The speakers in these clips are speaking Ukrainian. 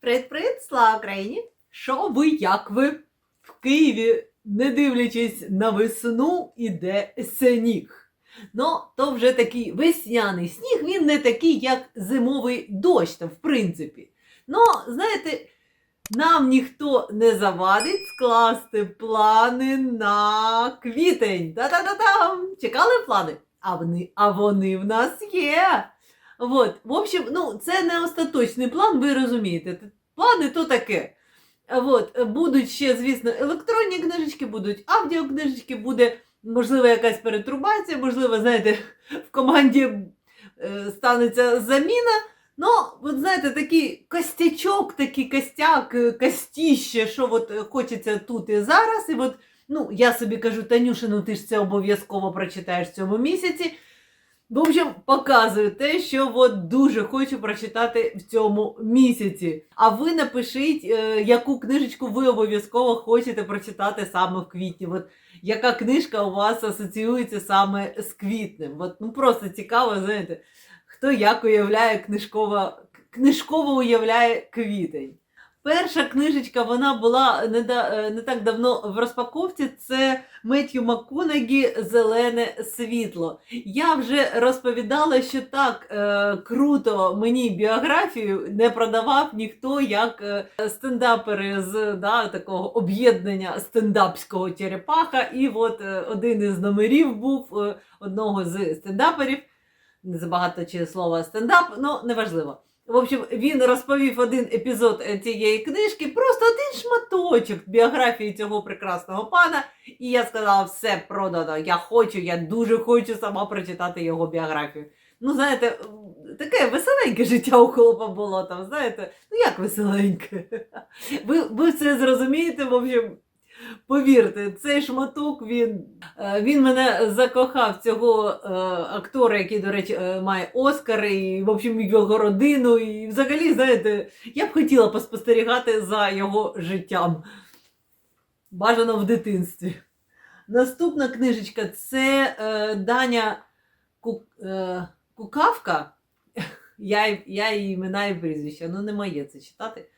Привіт-привіт, слава Україні! Що ви, як ви? В Києві, не дивлячись на весну, іде сніг. Ну, то вже такий весняний сніг, він не такий, як зимовий дощ, там, в принципі. Ну, знаєте, нам ніхто не завадить скласти плани на квітень. Та-та-та-там! Чекали плани? А вони, а вони в нас є. От, в общем, ну, це не остаточний план, ви розумієте. Плани то таке. От, будуть ще, звісно, електронні книжечки, будуть аудіокнижечки, буде, можливо, якась перетрубація, можливо, знаєте, в команді е, станеться заміна. Ну, от знаєте, такий костячок, такий костяк, е, костіще, що от е, хочеться тут і зараз. І от, ну, я собі кажу, Танюша, ну ти ж це обов'язково прочитаєш в цьому місяці. В общем, показую те, що от дуже хочу прочитати в цьому місяці. А ви напишіть, е, яку книжечку ви обов'язково хочете прочитати саме в квітні. От яка книжка у вас асоціюється саме з квітнем? От, ну просто цікаво, знаєте, хто як уявляє книжково, книжково уявляє квітень. Перша книжечка вона була не, да, е, не так давно в розпаковці. Це Меттью МакКонегі Зелене світло. Я вже розповідала, що так е, круто мені біографію не продавав ніхто як е, стендапери з да, такого об'єднання стендапського черепаха. І от е, один із номерів був е, одного з стендаперів. Не забагато чи слова стендап, ну неважливо. В общем, він розповів один епізод е, цієї книжки, просто один шматочок біографії цього прекрасного пана. І я сказала, все продано. Я хочу, я дуже хочу сама прочитати його біографію. Ну, знаєте, таке веселеньке життя у хлопа було там, знаєте, ну як веселеньке. Ви, ви все зрозумієте, в общем. Повірте, цей шматок він, е, він мене закохав цього е, актора, який, до речі, е, має Оскар, і в общем, його родину. І взагалі, знаєте, я б хотіла поспостерігати за його життям. Бажано в дитинстві. Наступна книжечка це е, Даня Ку, е, Кукавка. Я, я її імена і прізвища, ну не моє це читати.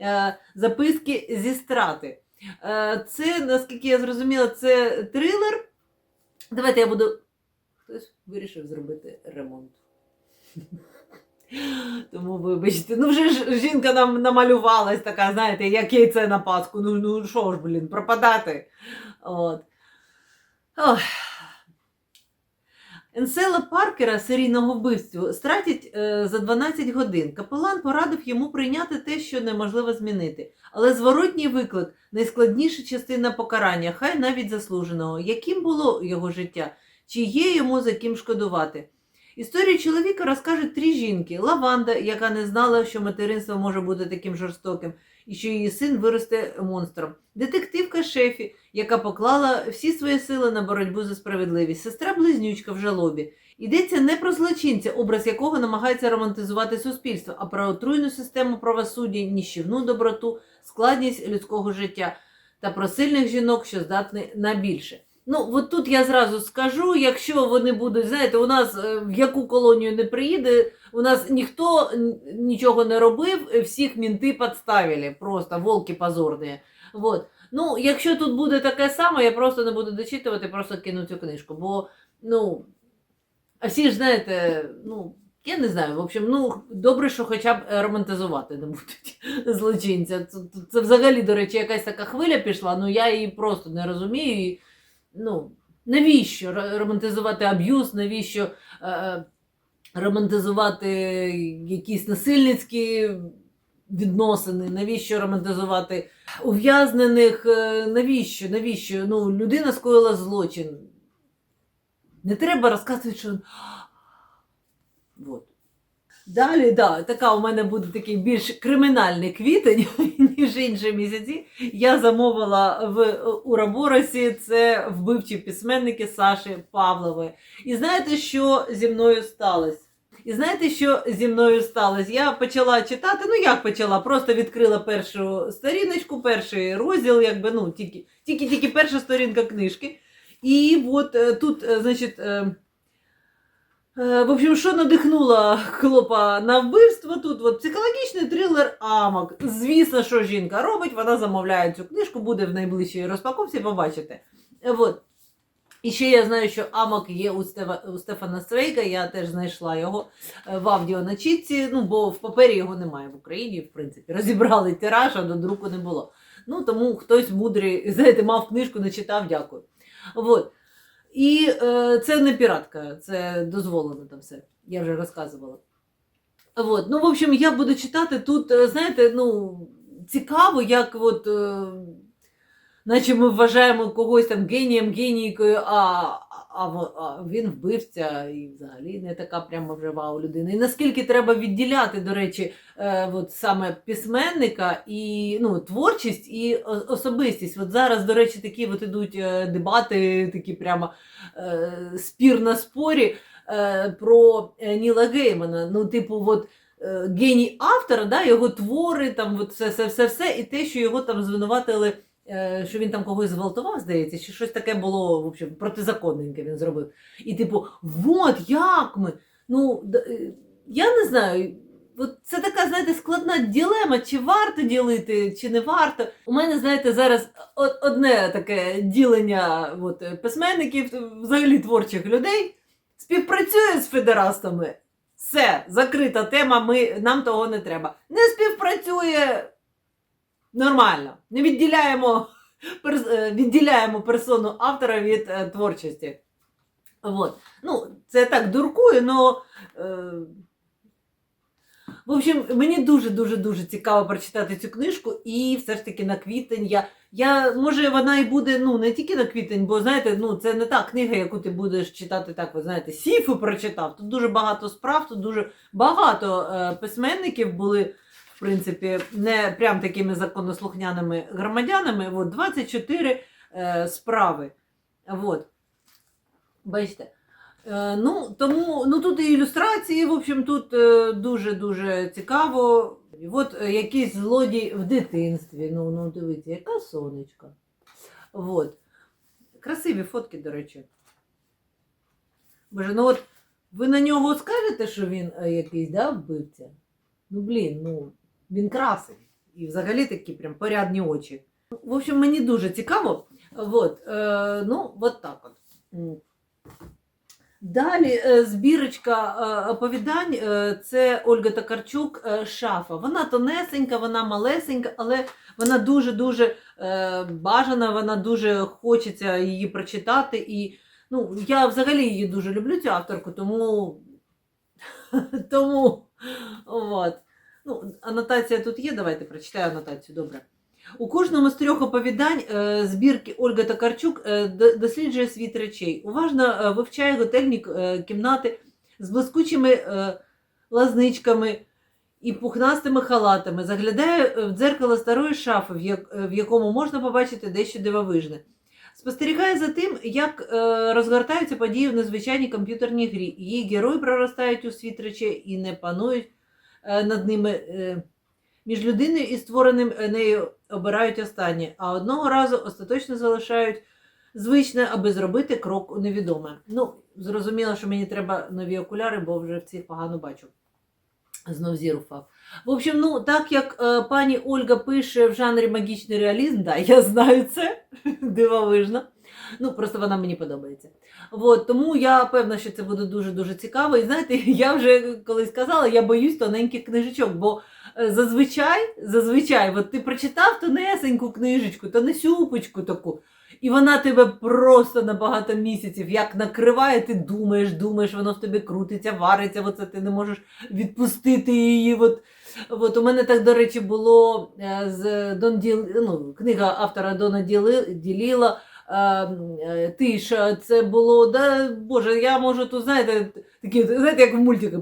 Е, записки зі страти. Е, Це, наскільки я зрозуміла, це трилер. Давайте я буду. Хтось вирішив зробити ремонт. Тому вибачте, ну вже ж жінка нам намалювалась така, знаєте, як яйце на паску. Ну, ну що ж, блін, пропадати. От. Ох. Енсела Паркера, серійного вбивцю, стратять е, за 12 годин. Капелан порадив йому прийняти те, що неможливо змінити. Але зворотній виклик найскладніша частина покарання, хай навіть заслуженого. Яким було його життя? Чи є йому за ким шкодувати? Історію чоловіка розкажуть три жінки: Лаванда, яка не знала, що материнство може бути таким жорстоким, і що її син виросте монстром. Детективка Шефі, яка поклала всі свої сили на боротьбу за справедливість, сестра близнючка в жалобі. Йдеться не про злочинця, образ якого намагається романтизувати суспільство, а про отруйну систему правосуддя, ніщівну доброту, складність людського життя та про сильних жінок, що здатні на більше. Ну, от тут я зразу скажу, якщо вони будуть, знаєте, у нас е, в яку колонію не приїде, у нас ніхто нічого не робив, е, всіх мінти підставили, просто волки позорні. Вот. Ну, якщо тут буде таке саме, я просто не буду дочитувати, просто кину цю книжку. Бо, ну, а всі ж знаєте, ну, я не знаю, в общем, ну, добре, що хоча б е, романтизувати не будуть злочинця. Це, це, взагалі, до речі, якась така хвиля пішла, ну я її просто не розумію. Ну, навіщо романтизувати аб'юз, навіщо е, е, романтизувати якісь насильницькі відносини, навіщо романтизувати ув'язнених, е, навіщо? Навіщо? Ну, людина скоїла злочин. Не треба розказувати, що. Вот. Далі, да, така у мене буде такий більш кримінальний квітень, ніж інші місяці. Я замовила в Ураборосі це вбивчі письменники Саші Павлової. І знаєте, що зі мною сталося? І знаєте, що зі мною сталося? Я почала читати. Ну як почала? Просто відкрила першу сторіночку, перший розділ, якби ну тільки тільки, тільки перша сторінка книжки. І от е, тут, е, значить, Е, В общем, що надихнуло хлопа на вбивство тут? От психологічний трилер Амок. Звісно, що жінка робить, вона замовляє цю книжку, буде в найближчій розпаковці, побачите. Е, От. І ще я знаю, що Амок є у, Стефа, у Стефана Свейка, я теж знайшла його е, в аудіоначітці, ну, бо в папері його немає в Україні, в принципі. Розібрали тираж, а до друку не було. Ну, тому хтось мудрий, знаєте, мав книжку, не читав, дякую. От. І е, це не піратка, це дозволено там все. Я вже розказувала. От. Ну, в общем, я буду читати тут, е, знаєте, ну, цікаво, як от. Е, наче ми вважаємо когось там генієм, генійкою, а, а, а він вбивця і взагалі не така прямо вже вау людина. І наскільки треба відділяти, до речі, е, от саме письменника і ну, творчість і особистість. От зараз, до речі, такі от ідуть е, дебати, такі прямо е, спір на спорі е, про е, Ніла Геймана. Ну, типу, от. е, Геній автора, да, його твори, там от все, все, все, все, і те, що його там звинуватили що він там когось зґвалтував, здається, чи щось таке було в общем, протизаконненьке він зробив. І типу, от як ми. Ну, е, я не знаю. От це така, знаєте, складна ділема, чи варто ділити, чи не варто. У мене, знаєте, зараз одне таке ділення от, е, письменників, взагалі творчих людей, співпрацює з федерастами. Все, закрита тема, ми, нам того не треба. Не співпрацює нормально. Не відділяємо, е, відділяємо персону автора від е, творчості. Вот. Ну, це так дуркую, но. Е, в общем, мені дуже-дуже дуже цікаво прочитати цю книжку, і все ж таки на квітень я. Я, може, вона і буде ну, не тільки на квітень, бо знаєте, ну, це не та книга, яку ти будеш читати так, ви знаєте, Сіфу прочитав. Тут дуже багато справ, тут дуже багато е, письменників були принципі, не прям такими законослухняними громадянами. От 24 е, справи. От. Бачите. Е, ну, тому ну, тут і ілюстрації, в общем, тут дуже-дуже цікаво. І От е, якийсь злодій в дитинстві. Ну, ну дивіться, яка сонечка. От. Красиві фотки, до речі. Боже, ну от ви на нього скажете, що він е, якийсь, да, вбивця? Ну, блін, ну, він красивий. І взагалі такі прям порядні очі. В общем, мені дуже цікаво. Вот, е, ну, от так от. Далі е, збірочка е, оповідань е, це Ольга Токарчук е, Шафа. Вона тонесенька, вона малесенька, але вона дуже-дуже бажана, вона дуже хочеться її прочитати. І ну, я взагалі її дуже люблю, цю авторку, тому. тому от. Ну, анотація тут є, давайте прочитаю анотацію, добре. У кожному з трьох оповідань збірки Ольга Токарчук е, досліджує світ речей. Уважно е, вивчає готельні кімнати з блискучими лазничками і пухнастими халатами, заглядає в дзеркало старої шафи, в, як, в якому можна побачити дещо дивовижне. Спостерігає за тим, як розгортаються події в незвичайній комп'ютерній грі. Її герої проростають у світ речей і не панують над ними. Е, між людиною і створеним е, нею обирають останнє, а одного разу остаточно залишають звичне, аби зробити крок у невідоме. Ну, зрозуміло, що мені треба нові окуляри, бо вже в цих погано бачу. Знов зір упав. В общем, ну так як е, пані Ольга пише в жанрі магічний реалізм, да, я знаю це дивовижно. Ну, просто вона мені подобається. От, тому я певна, що це буде дуже-дуже цікаво. І знаєте, я вже колись казала, я боюсь тоненьких книжечок, бо е, зазвичай, зазвичай, от ти прочитав тонесеньку книжечку, тонесюпочку таку, і вона тебе просто на багато місяців як накриває, ти думаєш, думаєш, воно в тобі крутиться, вариться, оце ти не можеш відпустити її. От. От у мене так, до речі, було е, з Дон Діл... ну, книга автора Дона. Діліла. Е, е, Тиша, це було, да, Боже, я можу тут, знаєте, такі, знаєте, як в мультиках,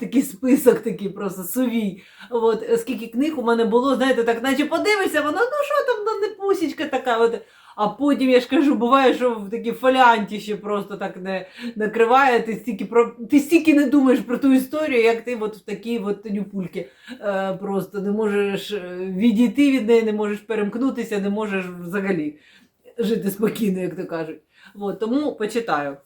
такий список такий просто сувій. От, е, скільки книг у мене було, знаєте, так, наче подивишся, воно, ну що там, ну не пусічка така. От. А потім я ж кажу, буває, що в такі фоліанті ще просто так не накриває, ти стільки про ти стільки не думаєш про ту історію, як ти от в такій от нюпульки е, просто не можеш е, відійти від неї, не можеш перемкнутися, не можеш взагалі жити спокійно, як то кажуть. От, тому почитаю.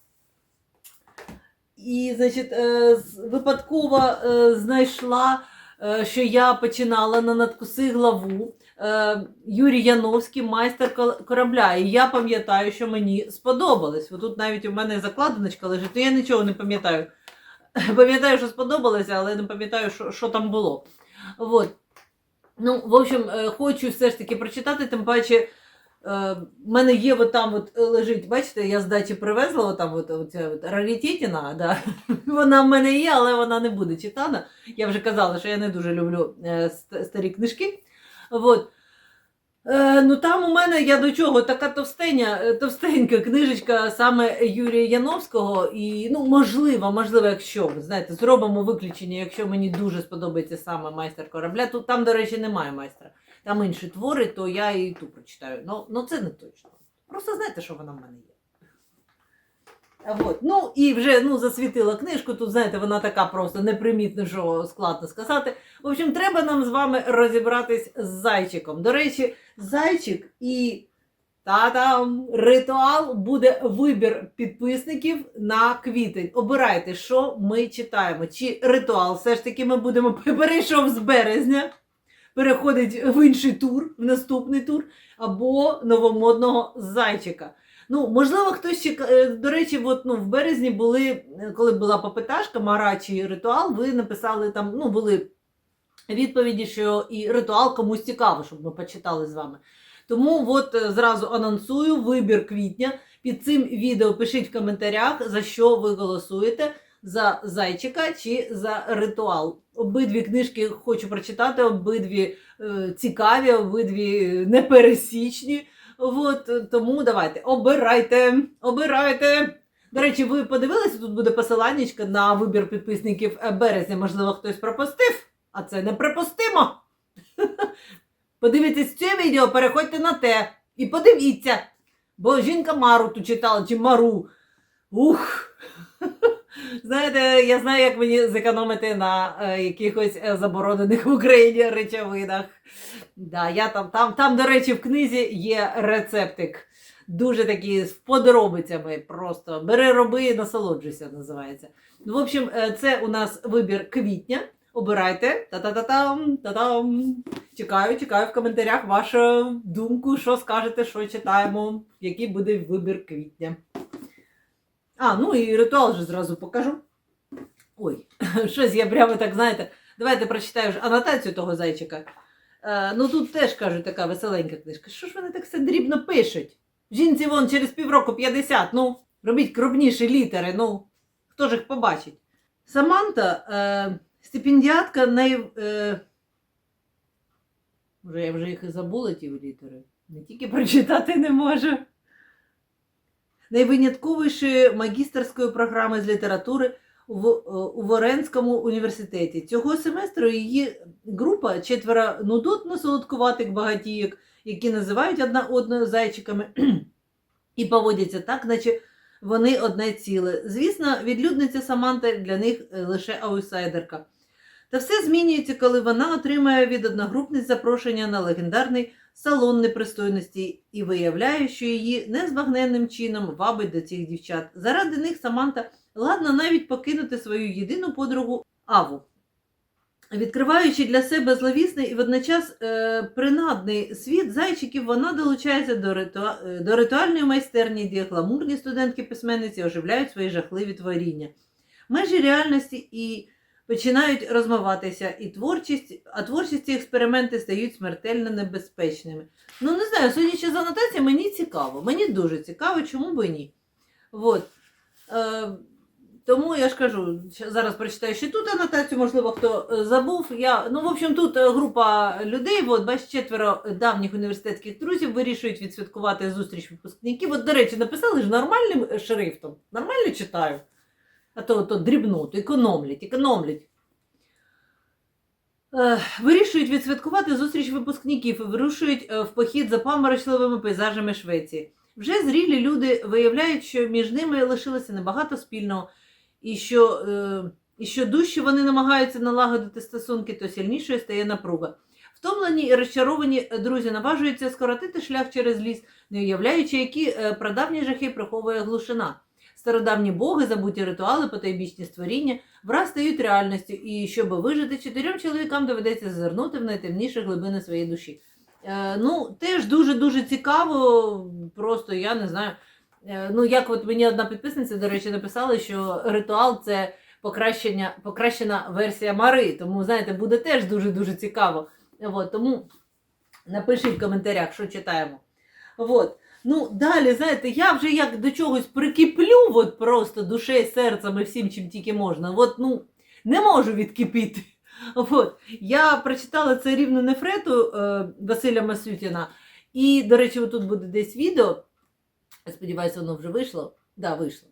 і значить, е, випадково е, знайшла, е, що я починала на надкуси главу. Юрій Яновський, майстер корабля. І я пам'ятаю, що мені сподобалось. Тут навіть у мене закладиночка лежить, то я нічого не пам'ятаю. Пам'ятаю, що сподобалося, але не пам'ятаю, що, що там було. От. Ну, в общем, хочу все ж таки прочитати, тим паче. Е, В мене є от там от е, лежить, бачите, я з дачі привезла отам от, оця от раритетіна, да. вона в мене є, але вона не буде читана. Я вже казала, що я не дуже люблю е, старі книжки. От. Е, ну там у мене я до чого така товстеня, е, товстенька книжечка саме Юрія Яновського. І ну, можливо, можливо, якщо ви знаєте, зробимо виключення, якщо мені дуже сподобається саме майстер корабля. Тут там, до речі, немає майстра. Там інші твори, то я і ту прочитаю. Ну, ну це не точно. Просто знаєте, що вона в мене є. А Вот. Ну і вже ну, засвітила книжку. Тут, знаєте, вона така просто непримітна, що складно сказати. В общем, треба нам з вами розібратись з зайчиком. До речі, зайчик і та-там, ритуал буде вибір підписників на квітень. Обирайте, що ми читаємо. Чи ритуал все ж таки ми будемо перейшов з березня, переходить в інший тур, в наступний тур, або новомодного зайчика. Ну, можливо, хтось чекає. До речі, от, ну, в березні були, е, коли була попиташка, марачий ритуал, ви написали там, ну, були відповіді, що і ритуал комусь цікаво, щоб ми почитали з вами. Тому от е, зразу анонсую вибір квітня. Під цим відео пишіть в коментарях, за що ви голосуєте: за зайчика чи за ритуал. Обидві книжки хочу прочитати, обидві е, цікаві, обидві непересічні. От, е, тому давайте, обирайте, обирайте. До речі, ви подивилися, тут буде посиланнячка на вибір підписників е, березня. Можливо, хтось пропустив, а це неприпустимо. Подивіться це відео, переходьте на те і подивіться. Бо жінка Мару тут читала, чи Мару. Ух. Знаєте, я знаю, як мені зекономити на е, якихось е, заборонених в Україні речовинах. Да, я там, там, там, до речі, в книзі є рецептик. Дуже такий з подробицями. Просто бери, роби і насолоджуйся, називається. Ну, в общем, е, це у нас вибір квітня. Обирайте. Та-та-та-там, та-там. Чекаю, чекаю в коментарях вашу думку, що скажете, що читаємо, який буде вибір квітня. А, ну і ритуал же зразу покажу. Ой, щось я прямо так, знаєте, давайте прочитаю ж анотацію того зайчика. Е, ну тут теж кажуть, така веселенька книжка. Що ж вони так все дрібно пишуть? Жінці вон через півроку 50, ну, робіть крупніші літери, ну, хто ж їх побачить? Саманта, е, стипендіатка най... Е, вже я вже їх і забула, ті літери. Не тільки прочитати не можу. Найвинятковішої магістерської програми з літератури в, е, у Воренському університеті. Цього семестру її група четверо нудотно солодкуватих багатіїк, які називають одна одною зайчиками і поводяться так, наче вони одне ціле. Звісно, відлюдниця Саманта для них е, лише аутсайдерка. Та все змінюється, коли вона отримає від одногрупниць запрошення на легендарний салон непристойності і виявляє, що її незбагненним чином вабить до цих дівчат. Заради них Саманта ладна навіть покинути свою єдину подругу Аву. Відкриваючи для себе зловісний і водночас е, принадний світ зайчиків, вона долучається до, ритуа... е, до ритуальної майстерні, де гламурні студентки-письменниці оживляють свої жахливі творіння. Межі реальності і починають розмиватися, і творчість, а творчість і експерименти стають смертельно небезпечними. Ну, не знаю, судячи з анотації, мені цікаво. Мені дуже цікаво, чому би ні. Вот. Е, тому я ж кажу, зараз прочитаю ще тут анотацію, можливо, хто е, забув. Я, ну, в общем, тут е, група людей, от, бачите, четверо давніх університетських друзів вирішують відсвяткувати зустріч випускників. От, до речі, написали ж нормальним шрифтом. Нормально читаю. А то, то дрібноту, економлять, економлять. Е, Вирішують відсвяткувати зустріч випускників і вирушують е, в похід за паморочливими пейзажами Швеції. Вже зрілі люди виявляють, що між ними лишилося небагато спільного, і що, е, і що дужче вони намагаються налагодити стосунки, то сильнішою стає напруга. Втомлені і розчаровані друзі наважуються скоротити шлях через ліс, не уявляючи, які прадавні жахи приховує глушина. Стародавні боги, забуті ритуали, потайбічні створіння враз стають реальністю, і щоб вижити, чотирьом чоловікам доведеться зазирнути в найтемніші глибини своєї душі. Е, ну, теж дуже-дуже цікаво, просто я не знаю. Е, ну, як от мені одна підписниця, до речі, написала, що ритуал це покращення, покращена версія Мари. Тому, знаєте, буде теж дуже-дуже цікаво. От, тому напишіть в коментарях, що читаємо. От. Ну, далі, знаєте, я вже як до чогось прикиплю, от просто душею, серцем і всім, чим тільки можна. От, ну, не можу відкипіти. От. Я прочитала це рівну нефрету е, Василя Масютіна. І, до речі, тут буде десь відео. Сподіваюся, воно вже вийшло. Да, вийшло.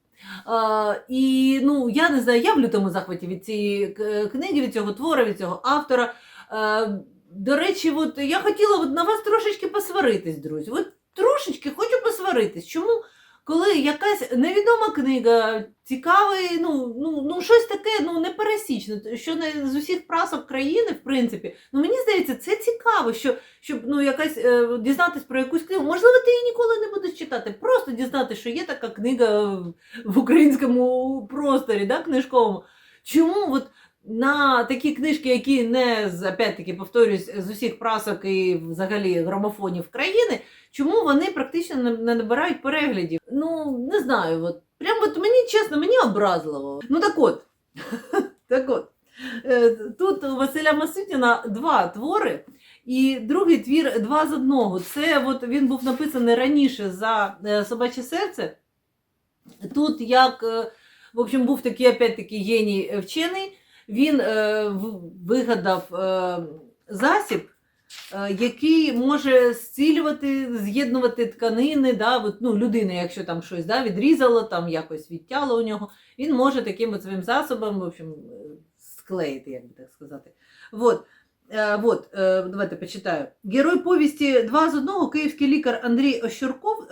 А, і ну, я не знаю, я в лютому захваті від цієї книги, від цього твора, від цього автора. А, до речі, от я хотіла от на вас трошечки посваритись, друзі. От трошечки хочу посваритись. Чому? Коли якась невідома книга, цікавий, ну, ну, ну щось таке ну, непересічне, що не з усіх прасок країни, в принципі, ну мені здається, це цікаво, що, щоб ну, якась е, дізнатись про якусь книгу. Можливо, ти її ніколи не будеш читати. Просто дізнатися, що є така книга в- українському просторі, да, книжковому. Чому от на такі книжки, які не опять-таки повторюсь, з усіх прасок і взагалі грамофонів країни, чому вони практично не набирають переглядів? Ну, не знаю, от прям от мені чесно, мені образливо. Ну так от, так от. Е, Тут у Василя Масютіна два твори, і другий твір два з одного. Це от він був написаний раніше за е, собаче серце. Тут як, е, в общем, був такий опять-таки геній вчений, він е, вигадав е, засіб, е, який може зцілювати, з'єднувати тканини, да, от, ну, людина, якщо там щось да, відрізала, там якось відтяло у нього, він може таким от своїм засобом в общем, е, склеїти, як би так сказати. Вот. Е, Вот, е, давайте почитаю. Герой повісті два з одного київський лікар Андрій Ощурков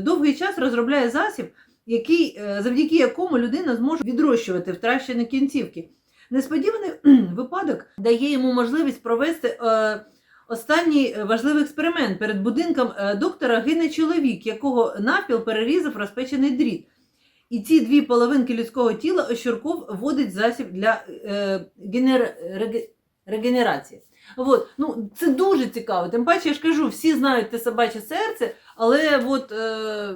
довгий час розробляє засіб, який, завдяки якому людина зможе відрощувати втрачені кінцівки. Несподіваний випадок дає йому можливість провести е, останній важливий експеримент. Перед будинком е, доктора гине чоловік, якого навпіл перерізав розпечений дріт. І ці дві половинки людського тіла Ощурков вводить засіб для е, генер... реге- регенерації. От. Ну, це дуже цікаво. Тим паче, я ж кажу, всі знають те собаче серце, але от, е,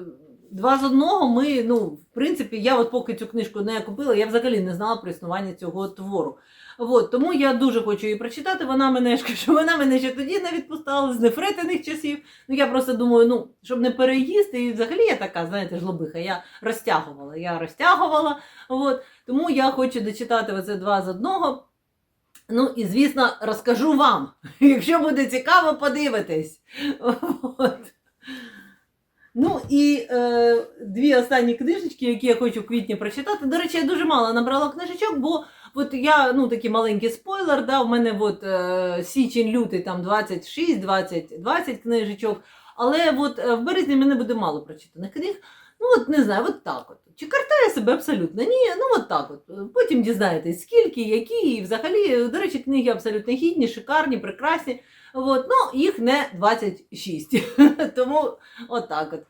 два з одного ми, ну, в принципі, я от поки цю книжку не купила, я взагалі не знала про існування цього твору. От, тому я дуже хочу її прочитати. Вона мене ж кажу, вона мене ще тоді не відпускала з нефритиних часів. Ну я просто думаю, ну, щоб не переїсти, і взагалі я така, знаєте, жлобиха, я розтягувала, я розтягувала. От, тому я хочу дочитати оце два з одного. Ну і звісно, розкажу вам. Якщо буде цікаво, подивитись. От. Ну і е, дві останні книжечки, які я хочу в квітні прочитати. До речі, я дуже мало набрала книжечок, бо от я, ну такий маленький спойлер, да, в мене от, е, січень-лютий там 26, 20, 20 книжечок. Але от е, в березні мене буде мало прочитаних книг. Ну, от не знаю, от так от. Чи картає себе абсолютно? Ні, ну от так от. Потім дізнаєтесь, скільки, які, і взагалі, до речі, книги абсолютно гідні, шикарні, прекрасні. От, ну, їх не 26. Тому от от.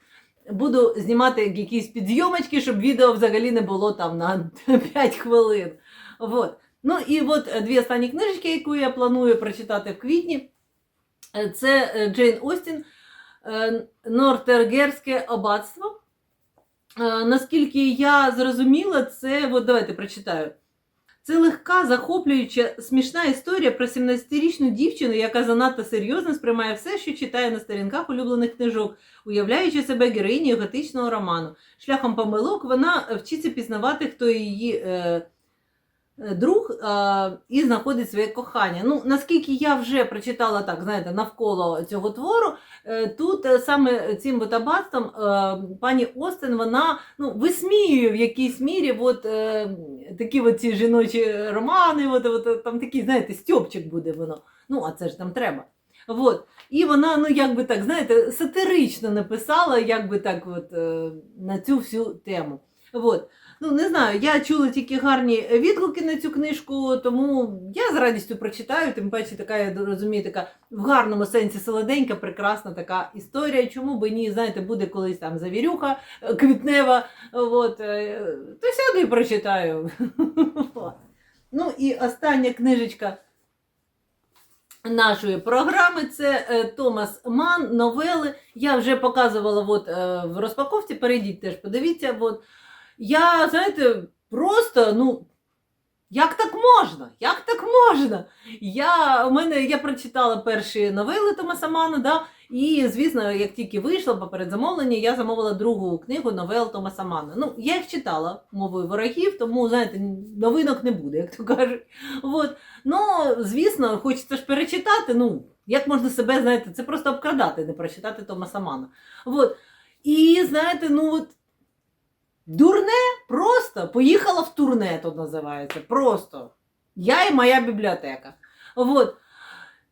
Буду знімати якісь підйомочки, щоб відео взагалі не було там на 5 хвилин. От. Ну і от дві останні книжечки, яку я планую прочитати в квітні. Це е, Джейн Остін е, Нортергерське аббатство. Е, Наскільки я зрозуміла, це от давайте прочитаю. Це легка, захоплююча, смішна історія про 17-річну дівчину, яка занадто серйозно сприймає все, що читає на сторінках улюблених книжок, уявляючи себе героїнею готичного роману. Шляхом помилок вона вчиться пізнавати, хто її е, друг е, і знаходить своє кохання. Ну, наскільки я вже прочитала так, знаєте, навколо цього твору, е, тут е, саме цим е, пані Остен, вона ну, висміює в якійсь мірі от, е, такі от ці жіночі романи, от, от, там такий, знаєте, стьопчик буде воно. Ну, а це ж там треба. От. І вона, ну як би так, знаєте, сатирично написала, як би так, от, е, на цю всю тему. От. Ну, не знаю, я чула тільки гарні відгуки на цю книжку, тому я з радістю прочитаю, тим паче така, я розумію, така в гарному сенсі солоденька, прекрасна така історія. Чому би ні, знаєте, буде колись там завірюха е, квітнева, от, е, то сяду і прочитаю. Ну і остання книжечка нашої програми це е, Томас Ман, новели. Я вже показувала от, в розпаковці, перейдіть теж, подивіться. От. Я, знаєте, просто, ну, як так можна? Як так можна? Я, у мене, я прочитала перші новели Томаса Мана, да, і, звісно, як тільки вийшло поперед замовлення, я замовила другу книгу новел Томаса Мана. Ну, я їх читала мовою ворогів, тому, знаєте, новинок не буде, як то кажуть. От. Ну, звісно, хочеться ж перечитати. Ну, як можна себе, знаєте, це просто обкрадати, не прочитати Томаса Мана. От. І, знаєте, ну от дурне просто поїхала в турне, тут називається. Просто. Я і моя бібліотека. От.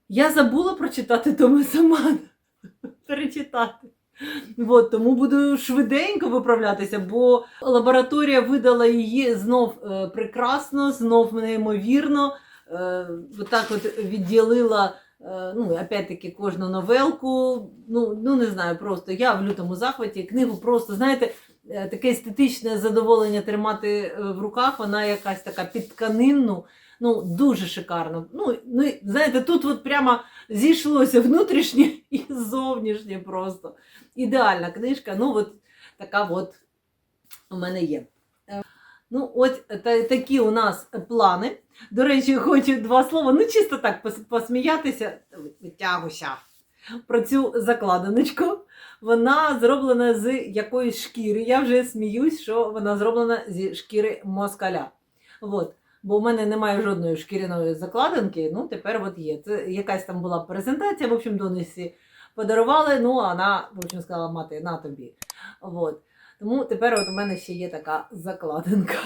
Я забула прочитати Томаса Мана. Перечитати. От, тому буду швиденько виправлятися, бо лабораторія видала її знов е, прекрасно, знов неймовірно. Е, отак от відділила, е, ну, опять-таки, кожну новелку. Ну, ну, не знаю, просто я в лютому захваті. Книгу просто, знаєте, таке естетичне задоволення тримати е, в руках, вона якась така під тканинну. Ну, дуже шикарно. Ну, ну, знаєте, тут от прямо зійшлося внутрішнє і зовнішнє просто. Ідеальна книжка. Ну, от така от у мене є. Е, Ну, от та, такі у нас плани. До речі, хочу два слова, ну чисто так посміятися. Витягуся. Про цю закладиночку. Вона зроблена з якоїсь шкіри. Я вже сміюсь, що вона зроблена зі шкіри москаля. От. Бо в мене немає жодної шкіряної закладинки, ну тепер от є. Це якась там була презентація, в общем, донесі подарували, ну а вона, в общем, сказала мати, на тобі. От. Тому тепер от у мене ще є така закладинка.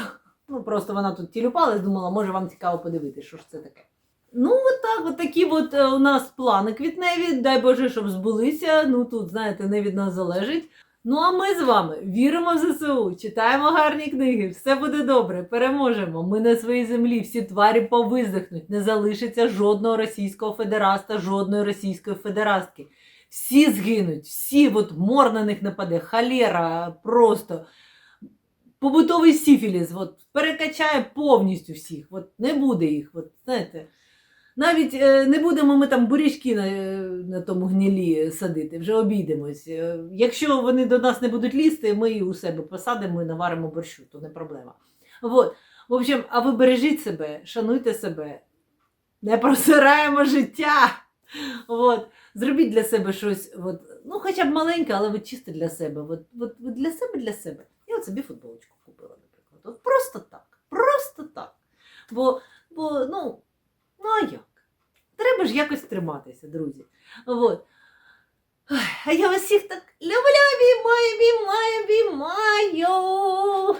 Ну, просто вона тут тілюпалась, думала, може вам цікаво подивитися, що ж це таке. Ну, от так, от такі от е, у нас плани квітневі. Дай Боже, щоб збулися. Ну тут, знаєте, не від нас залежить. Ну а ми з вами віримо в ЗСУ, читаємо гарні книги, все буде добре, переможемо. Ми на своїй землі, всі тварі повиздихнуть, не залишиться жодного російського федераста, жодної російської федерастки. Всі згинуть, всі от мор на них нападе, халера просто. Побутовий сіфіліс, от, перекачає повністю всіх. От, не буде їх. От, знаєте. Навіть е, не будемо ми там бурячки на, е, на тому гнілі садити, вже обійдемось. Е, Якщо вони до нас не будуть лізти, ми їх у себе посадимо і наваримо борщу, то не проблема. От. В общем, а ви бережіть себе, шануйте себе, не просираємо життя. От. Зробіть для себе щось, от, ну хоча б маленьке, але от чисто для себе. От, от, от для себе, для себе. Я от собі футболочку купила, наприклад. От просто так. Просто так. Бо, бо ну, ну а як? Треба ж якось триматися, друзі. От. А я вас всіх так люблю, обіймаю, обіймаю, обіймаю.